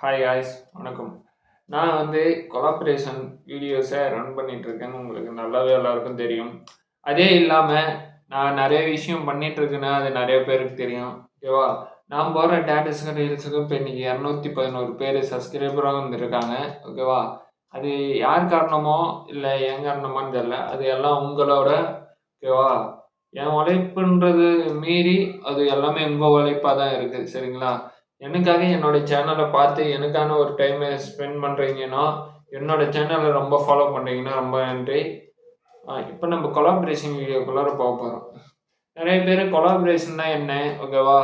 Hi ஆய்ஸ் வணக்கம். நான் வந்து கொலாபரேஷன் வீடியோஸை ரன் பண்ணிகிட்ருக்கேன்னு உங்களுக்கு நல்லாவே எல்லாருக்கும் தெரியும். அதே இல்லாமல் நான் நிறைய விஷயம் பண்ணிகிட்ருக்கேன்னா அது நிறைய பேருக்கு தெரியும். ஓகேவா? நான் போடுற டேட்டஸுக்கும் ரீல்ஸுக்கும் இப்போ இன்றைக்கி இரநூத்தி பதினோரு பேர் சப்ஸ்கிரைபராக வந்துருக்காங்க. ஓகேவா? அது யார் காரணமோ இல்லை என் காரணமான்னு தெரில அது எல்லாம் உங்களோட ஓகேவா? என் உழைப்புன்றது மீறி அது எல்லாமே உங்கள் உழைப்பாக தான் இருக்குது சரிங்களா? எனக்காக என்னோட சேனலை பார்த்து எனக்கான ஒரு டைமை ஸ்பெண்ட் பண்ணுறீங்கன்னா என்னோட சேனலை ரொம்ப ஃபாலோ பண்ணுறீங்கன்னா ரொம்ப நன்றி. இப்போ நம்ம கொலாபரேஷன் வீடியோக்குள்ளார போக போகிறோம் நிறைய பேர் கொலாபரேஷன்னா என்ன ஓகேவா?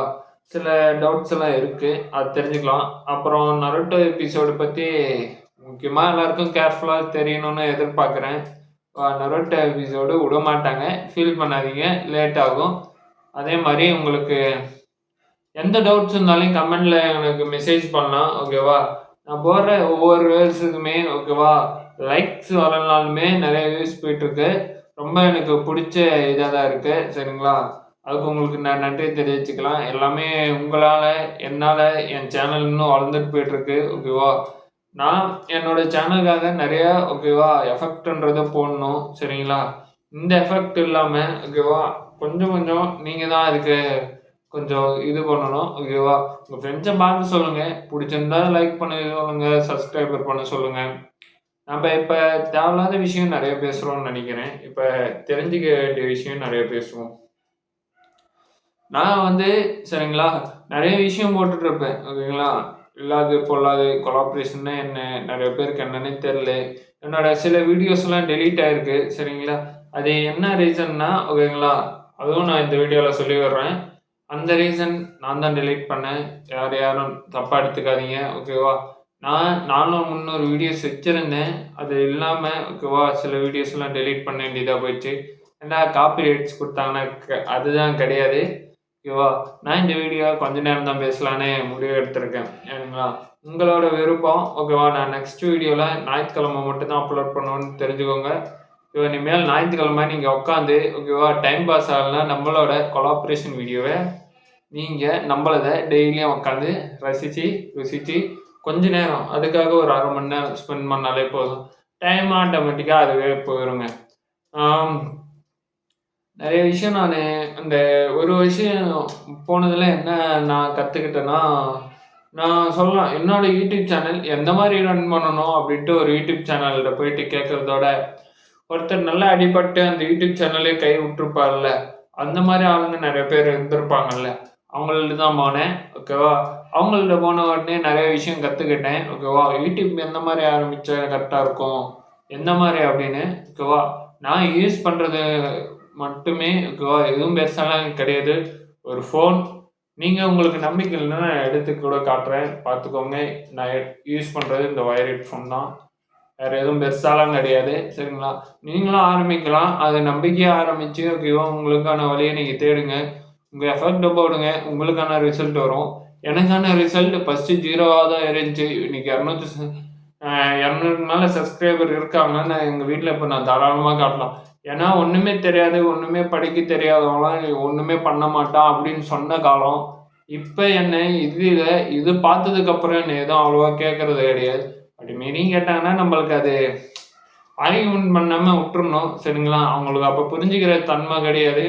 சில டவுட்ஸ் எல்லாம் இருக்குது அது தெரிஞ்சுக்கலாம். அப்புறம் நருட்டோ எபிசோடு பற்றி முக்கியமாக எல்லாருக்கும் கேர்ஃபுல்லாக தெரியணும்னு எதிர்பார்க்குறேன். நருட்டோ எபிசோடு விட மாட்டாங்க ஃபீல் பண்ணாதீங்க லேட் ஆகும். அதே மாதிரி உங்களுக்கு எந்த டவுட்ஸ் இருந்தாலும் கமெண்ட்ல எனக்கு மெசேஜ் பண்ணலாம் ஓகேவா நான் போடுற ஒவ்வொரு வேர்ஸுக்குமே ஓகேவா லைக்ஸ் வரனாலுமே நிறைய வியூஸ் போயிட்டுருக்கு. ரொம்ப எனக்கு பிடிச்ச இதாக தான் இருக்குது சரிங்களா? அதுக்கு உங்களுக்கு நான் நன்றி தெரிவிச்சுக்கலாம். எல்லாமே உங்களால் என்னால் என் சேனல் இன்னும் வளர்ந்துட்டு போயிட்டுருக்கு ஓகேவா நான் என்னோட சேனலுக்காக நிறையா ஓகேவா எஃபெக்ட்ன்றதை போடணும் சரிங்களா? இந்த எஃபெக்ட் இல்லாமல் ஓகேவா கொஞ்சம் கொஞ்சம் நீங்கள் தான் அதுக்கு கொஞ்சம் இது பண்ணணும் ஓகேவா உங்கள் ஃப்ரெண்ட்ஸை பார்த்து சொல்லுங்கள் பிடிச்சிருந்தா லைக் பண்ண சொல்லுங்கள் சப்ஸ்கிரைபர் பண்ண சொல்லுங்கள் நம்ம இப்போ தேவையில்லாத விஷயம் நிறைய பேசுகிறோம்னு நினைக்கிறேன். இப்போ தெரிஞ்சுக்க வேண்டிய விஷயம் நிறைய பேசுவோம். நான் வந்து சரிங்களா? நிறைய விஷயம் போட்டுட்ருப்பேன் ஓகேங்களா இல்லாது பொல்லாது கொலாப்ரேஷன்னா என்ன? நிறைய பேருக்கு என்னன்னே தெரில என்னோட சில வீடியோஸ்லாம் டெலீட் ஆகிருக்கு சரிங்களா? அது என்ன ரீசன்னா ஓகேங்களா அதுவும் நான் இந்த வீடியோவில் சொல்லி வர்றேன் அந்த ரீசன் நான் தான் டெலீட் பண்ணேன். யார் யாரும் தப்பாக எடுத்துக்காதீங்க ஓகேவா நான் நானும் முந்நூறு வீடியோஸ் வச்சுருந்தேன். அது இல்லாமல் ஓகேவா சில வீடியோஸ்லாம் டெலீட் பண்ண வேண்டியதாக போயிடுச்சு. ஏன்னா காப்பி ரைட்ஸ் கொடுத்தாங்கன்னா அதுதான் கிடையாது. ஓகேவா நான் இந்த வீடியோ கொஞ்ச நேரம் தான் பேசலான்னு முடிவு எடுத்திருக்கேன். ஏனுங்களா? உங்களோட விருப்பம் ஓகேவா நான் நெக்ஸ்ட் வீடியோவில் ஞாயிற்றுக்கிழமை மட்டும் தான் அப்லோட் பண்ணுவேன்னு தெரிஞ்சுக்கோங்க. இனிமேல் ஞாயிற்றுக்கிழமை நீங்கள் உட்காந்து ஓகேவா டைம் பாஸ் ஆகலன்னா நம்மளோட கொலாபரேஷன் வீடியோவை நீங்கள் நம்மளதை டெய்லியும் உட்காந்து ரசித்து ருசித்து கொஞ்ச நேரம் அதுக்காக ஒரு அரை மணி நேரம் ஸ்பெண்ட் பண்ணாலே போதும். டைம் ஆட்டோமேட்டிக்காக அதுவே போயிடுங்க நிறைய விஷயம் நான் அந்த ஒரு விஷயம் போனதில் என்ன நான் கற்றுக்கிட்டேன்னா நான் சொல்லலாம் என்னோடய யூடியூப் சேனல் எந்த மாதிரி ரன் பண்ணணும் அப்படின்ட்டு ஒரு யூடியூப் சேனலில் போயிட்டு கேட்குறதோட ஒருத்தர் நல்லா அடிபட்டு அந்த யூடியூப் சேனலே கை விட்டுருப்பார்ல அந்த மாதிரி ஆளுங்க நிறைய பேர் இருந்திருப்பாங்கல்ல. அவங்கள்ட்ட தான் போனேன் ஓகேவா அவங்கள்ட்ட போன உடனே நிறைய விஷயம் கற்றுக்கிட்டேன் ஓகேவா யூடியூப் எந்த மாதிரி ஆரம்பித்தா கரெக்டாக இருக்கும்? எந்த மாதிரி அப்படின்னு ஓகேவா நான் யூஸ் பண்ணுறது மட்டுமே ஓகேவா எதுவும் பெருசாலாம் கிடையாது. ஒரு ஃபோன் நீங்கள் உங்களுக்கு நம்பிக்கை இல்லைன்னா நான் எடுத்து கூட காட்டுறேன். பார்த்துக்கோங்க. நான் யூஸ் பண்ணுறது இந்த ஒயர் ஹெட்ஃபோன் தான். வேறு எதுவும் பெருசாலாம் கிடையாது. சரிங்களா? நீங்களும் ஆரம்பிக்கலாம். அதை நம்பிக்கையாக ஆரம்பித்து ஓகேவா உங்களுக்கான வழியை நீங்கள் தேடுங்க. உங்கள் எஃபெக்ட் போடுங்க. உங்களுக்கான ரிசல்ட் வரும். எனக்கான ரிசல்ட் ஃபஸ்ட்டு ஜீரோவாக தான் இருந்துச்சு. இன்றைக்கி இரநூத்தி இரநூறுக்கு மேலே சப்ஸ்கிரைபர் இருக்காங்க. நான் எங்கள் வீட்டில் இப்போ நான் தாராளமாக காட்டலாம். ஏன்னா ஒன்றுமே தெரியாது ஒன்றுமே படிக்க தெரியாதவங்களாம் ஒன்றுமே பண்ண மாட்டான் அப்படின்னு சொன்ன காலம். இப்போ என்ன இதில் இது பார்த்ததுக்கப்புறம் என்ன எதுவும் அவ்வளோவா கேட்குறது கிடையாது. அப்படி மீறியும் கேட்டாங்கன்னா நம்மளுக்கு அது ஆர்கியூமெண்ட் பண்ணாமல் விட்டுருணும் சரிங்களா? அவங்களுக்கு அப்போ புரிஞ்சுக்கிற தன்மை கிடையாது.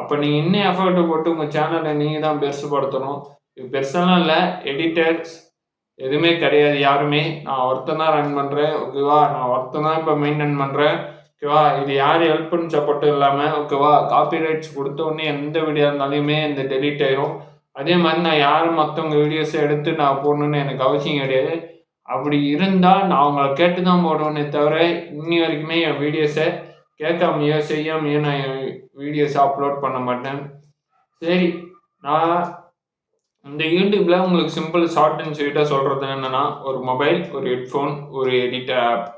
அப்போ நீங்கள் இன்னும் எஃபர்ட் போட்டு உங்கள் சேனலை நீங்கள் தான் பெருசுப்படுத்தணும் இது பெருசெல்லாம் இல்லை எடிட்டர்ஸ் எதுவுமே கிடையாது யாருமே. நான் ஒருத்தன் தான் ரன் பண்ணுறேன் ஓகேவா? நான் ஒருத்தன் தான் இப்போ மெயின்டைன் பண்ணுறேன் ஓகேவா? இது யார் ஹெல்ப் பண்ணி சப்போர்ட்டும் இல்லாமல் ஓகேவா? காப்பி ரைட்ஸ் கொடுத்த உடனே எந்த வீடியோ இருந்தாலுமே இந்த டெலிட் ஆயிரும். அதே மாதிரி நான் யாரும் மற்றவங்க வீடியோஸை எடுத்து நான் போடணுன்னு எனக்கு அவசியம் கிடையாது. அப்படி இருந்தால் நான் அவங்கள கேட்டு தான் போடுவேனே தவிர இன்னி வரைக்குமே என் வீடியோஸை கேட்காமையோ செய்யாமையோ நான் என் வீடியோஸை அப்லோட் பண்ண மாட்டேன். சரி நான் இந்த யூடியூப்பில் உங்களுக்கு சிம்பிள் ஷார்ட் அண்ட் ஸ்வீட்டாக சொல்கிறது என்னென்னா ஒரு மொபைல் ஒரு ஹெட்ஃபோன் ஒரு எடிட்டர் ஆப்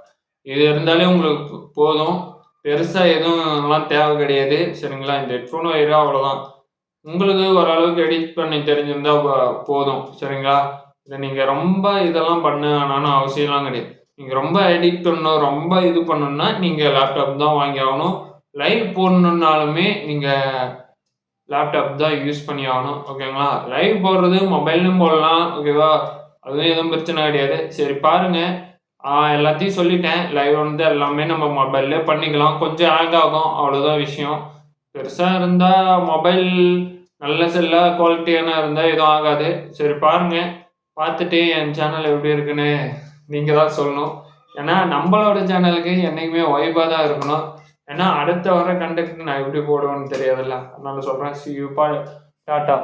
இது இருந்தாலே உங்களுக்கு போதும். பெருசாக எதுவும்லாம் தேவை கிடையாது. சரிங்களா? இந்த ஹெட்ஃபோன் வயிறு அவ்வளோதான் உங்களுக்கு ஓரளவுக்கு எடிட் பண்ணி தெரிஞ்சிருந்தால் போதும். சரிங்களா? இல்லை நீங்கள் ரொம்ப இதெல்லாம் பண்ண வேணாம்னு அவசியம்லாம் கிடையாது. நீங்கள் ரொம்ப எடிட் பண்ணணும் ரொம்ப இது பண்ணணும்னா நீங்கள் லேப்டாப் தான் வாங்கி ஆகணும். லைவ் போடணுன்னாலுமே நீங்கள் லேப்டாப் தான் யூஸ் பண்ணி ஆகணும் ஓகேங்களா லைவ் போடுறது மொபைல்லும் போடலாம் ஓகேவா அதுவும் எதுவும் பிரச்சனை கிடையாது. சரி பாருங்கள் எல்லாத்தையும் சொல்லிட்டேன். லைவ் வந்து எல்லாமே நம்ம மொபைல்லே பண்ணிக்கலாம். கொஞ்சம் ஹேங் ஆகும் அவ்வளோதான் விஷயம். பெருசாக இருந்தால் மொபைல் நல்ல செல்லாக குவாலிட்டியான இருந்தால் எதுவும் ஆகாது. சரி பாருங்கள் பார்த்துட்டு என் சேனல் எப்படி இருக்குன்னு நீங்கள் தான் சொல்லணும். ஏன்னா நம்மளோட சேனலுக்கு என்றைக்குமே வைபாக தான் இருக்கணும். ஏன்னா அடுத்த வர கண்டக்ட் நான் எப்படி போடுவேன்னு தெரியாதுல்ல. அதனால சொல்கிறேன் சி யூ பா டாட்டா